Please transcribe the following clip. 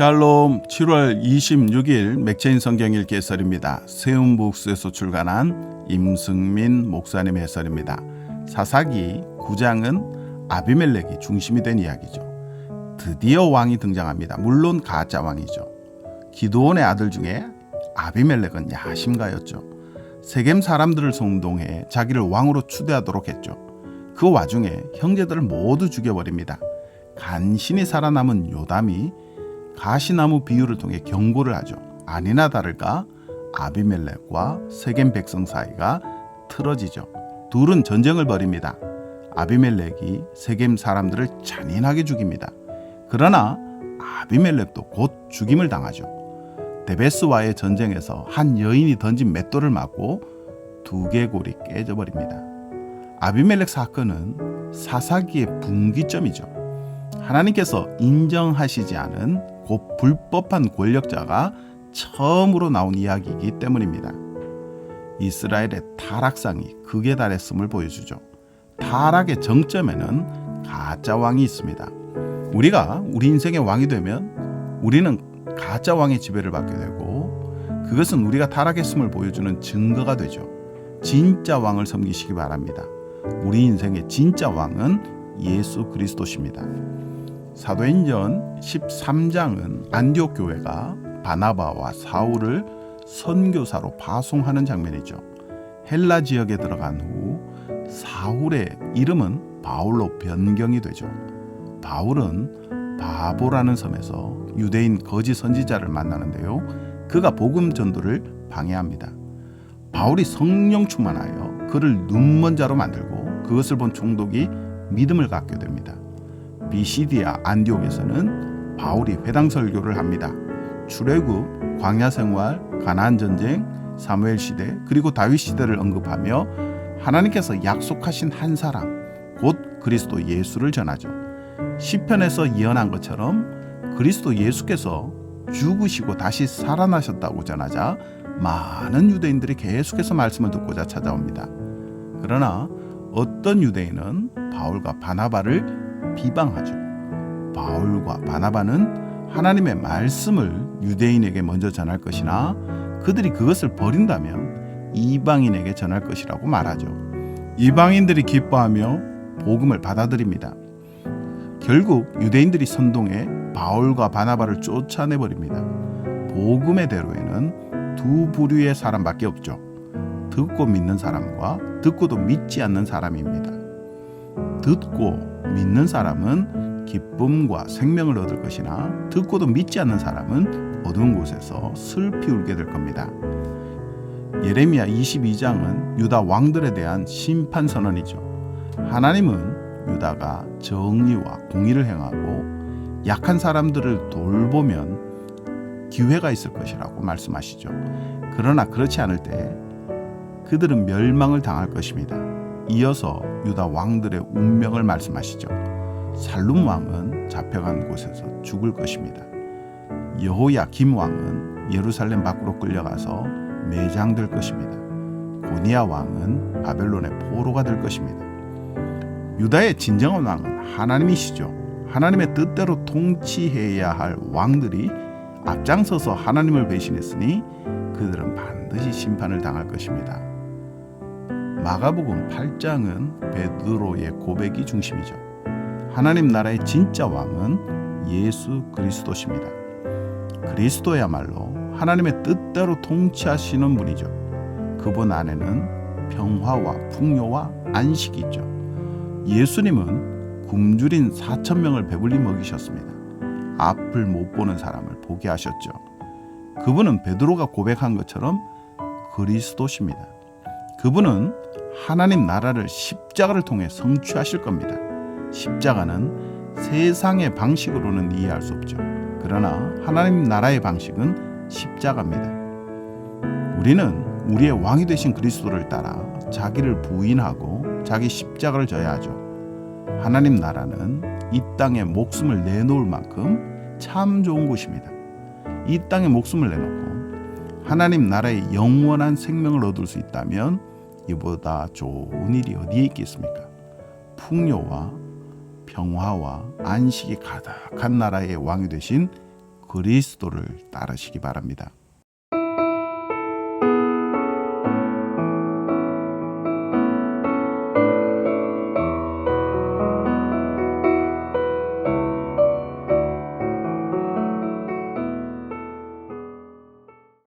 샬롬 7월 26일 맥체인 성경 읽기 해설입니다. 세운북스에서 출간한 임승민 목사님 해설입니다. 사사기 9장은 아비멜렉이 중심이 된 이야기죠. 드디어 왕이 등장합니다. 물론 가짜 왕이죠. 기도원의 아들 중에 아비멜렉은 야심가였죠. 세겜 사람들을 성동해 자기를 왕으로 추대하도록 했죠. 그 와중에 형제들을 모두 죽여버립니다. 간신히 살아남은 요담이 가시나무 비유를 통해 경고를 하죠. 아니나 다를까 아비멜렉과 세겜 백성 사이가 틀어지죠. 둘은 전쟁을 벌입니다. 아비멜렉이 세겜 사람들을 잔인하게 죽입니다. 그러나 아비멜렉도 곧 죽임을 당하죠. 데베스와의 전쟁에서 한 여인이 던진 맷돌을 맞고 두개골이 깨져버립니다. 아비멜렉 사건은 사사기의 분기점이죠. 하나님께서 인정하시지 않은 곧 불법한 권력자가 처음으로 나온 이야기이기 때문입니다. 이스라엘의 타락상이 극에 달했음을 보여주죠. 타락의 정점에는 가짜 왕이 있습니다. 우리가 우리 인생의 왕이 되면 우리는 가짜 왕의 지배를 받게 되고 그것은 우리가 타락했음을 보여주는 증거가 되죠. 진짜 왕을 섬기시기 바랍니다. 우리 인생의 진짜 왕은 예수 그리스도십니다. 사도행전 13장은 안디옥 교회가 바나바와 사울을 선교사로 파송하는 장면이죠. 헬라 지역에 들어간 후 사울의 이름은 바울로 변경이 되죠. 바울은 바보라는 섬에서 유대인 거짓 선지자를 만나는데요. 그가 복음 전도를 방해합니다. 바울이 성령 충만하여 그를 눈먼 자로 만들고 그것을 본 총독이 믿음을 갖게 됩니다. 비시디아 안디옥에서는 바울이 회당 설교를 합니다. 출애굽, 광야 생활, 가나안 전쟁, 사무엘 시대 그리고 다윗 시대를 언급하며 하나님께서 약속하신 한 사람 곧 그리스도 예수를 전하죠. 시편에서 예언한 것처럼 그리스도 예수께서 죽으시고 다시 살아나셨다고 전하자 많은 유대인들이 계속해서 말씀을 듣고자 찾아옵니다. 그러나 어떤 유대인은 바울과 바나바를 비방하죠. 바울과 바나바는 하나님의 말씀을 유대인에게 먼저 전할 것이나 그들이 그것을 버린다면 이방인에게 전할 것이라고 말하죠. 이방인들이 기뻐하며 복음을 받아들입니다. 결국 유대인들이 선동해 바울과 바나바를 쫓아내 버립니다. 복음의 대로에는 두 부류의 사람밖에 없죠. 듣고 믿는 사람과 듣고도 믿지 않는 사람입니다. 듣고 믿는 사람은 기쁨과 생명을 얻을 것이나 듣고도 믿지 않는 사람은 어두운 곳에서 슬피 울게 될 겁니다. 예레미야 22장은 유다 왕들에 대한 심판 선언이죠. 하나님은 유다가 정의와 공의를 행하고 약한 사람들을 돌보면 기회가 있을 것이라고 말씀하시죠. 그러나 그렇지 않을 때 그들은 멸망을 당할 것입니다. 이어서 유다 왕들의 운명을 말씀하시죠. 살룸 왕은 잡혀간 곳에서 죽을 것입니다. 여호야 김 왕은 예루살렘 밖으로 끌려가서 매장될 것입니다. 고니야 왕은 바벨론의 포로가 될 것입니다. 유다의 진정한 왕은 하나님이시죠. 하나님의 뜻대로 통치해야 할 왕들이 앞장서서 하나님을 배신했으니 그들은 반드시 심판을 당할 것입니다. 마가복음 8장은 베드로의 고백이 중심이죠. 하나님 나라의 진짜 왕은 예수 그리스도십니다. 그리스도야말로 하나님의 뜻대로 통치하시는 분이죠. 그분 안에는 평화와 풍요와 안식이 있죠. 예수님은 굶주린 4천 명을 배불리 먹이셨습니다. 앞을 못 보는 사람을 보게 하셨죠. 그분은 베드로가 고백한 것처럼 그리스도십니다. 그분은 하나님 나라를 십자가를 통해 성취하실 겁니다. 십자가는 세상의 방식으로는 이해할 수 없죠. 그러나 하나님 나라의 방식은 십자가입니다. 우리는 우리의 왕이 되신 그리스도를 따라 자기를 부인하고 자기 십자가를 져야 하죠. 하나님 나라는 이 땅에 목숨을 내놓을 만큼 참 좋은 곳입니다. 이 땅에 목숨을 내놓고 하나님 나라의 영원한 생명을 얻을 수 있다면 이보다 좋은 일이 어디에 있겠습니까? 풍요와 평화와 안식이 가득한 나라의 왕이 되신 그리스도를 따르시기 바랍니다.